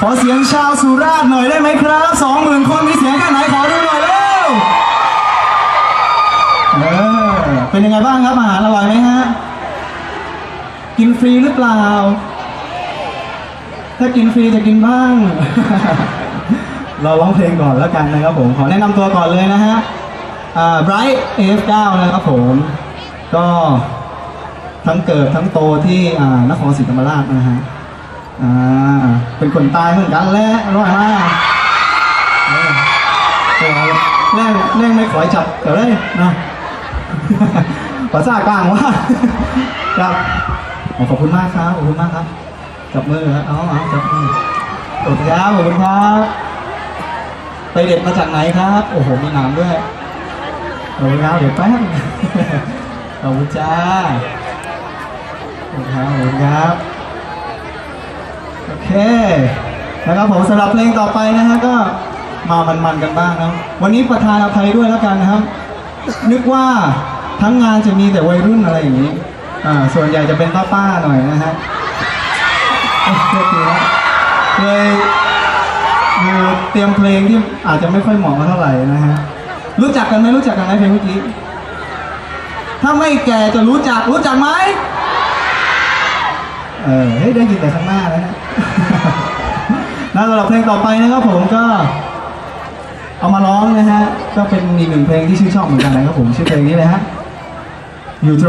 ขอเสียงชาวสุราษฎร์หน่อยได้ไหมครับสองหมื่นคนมีเสียงแค่ไหนขอดูหน่อยเร็วเออเป็นยังไงบ้างครับอาหารอร่อยไหมฮะ กินฟรีหรือเปล่า ถ้ากินฟรีจะกินบ้าง เราร้องเพลงก่อนแล้วกันนะครับผม ขอแนะนำตัวก่อนเลยนะฮะอ่า Bright AF9 นะครับผม ก็ทั้งเกิดทั้งโตที่นครศรีธรรมราชนะฮะ อ่า เป็นคนตายเหมือนกันแหละร่อยมาเออเออแรงแรงไม่ขอยจับเดี๋ยวเลยนะภาษากลางว่าครับขอบคุณมากครับ ขอบคุณมากครับ จับมือครับเอาเอาจับมือขอบคุณครับขอบคุณครับ ไปเด็ดมาจากไหนครับ โอ้โห มีหนามด้วยขอบคุณครับเดี๋ยวแป๊บขอบคุณจ้าขอบคุณครับขอบคุณครับ เคนะครับผมสำหรับเพลงต่อไปนะฮะก็มามันๆกันบ้างนะวันนี้ประธานอภัยด้วยแล้วกันนะครับ นึกว่าทั้งงานจะมีแต่วัยรุ่นอะไรอย่างนี้อ่าส่วนใหญ่จะเป็นป้าๆหน่อยนะฮะโอเคครับเลยเตรียมเพลงที่อาจจะไม่ค่อยเหมาะเท่าไหร่นะฮะรู้จักกันไหมรู้จักกันไหมเพลงเมื่อกี้ถ้าไม่แก่จะรู้จักรู้จักไหม เออเฮ้ยได้ยินแต่ข้างหน้าแล้วนะนะสำหรับเพลงต่อไปนะครับผมก็ เอามาร้องนะฮะ ก็เป็นอีกหนึ่งเพลงที่ชื่นชอบเหมือนกันนะครับผมชื่อเพลงนี้เลยฮะอยู่ตรง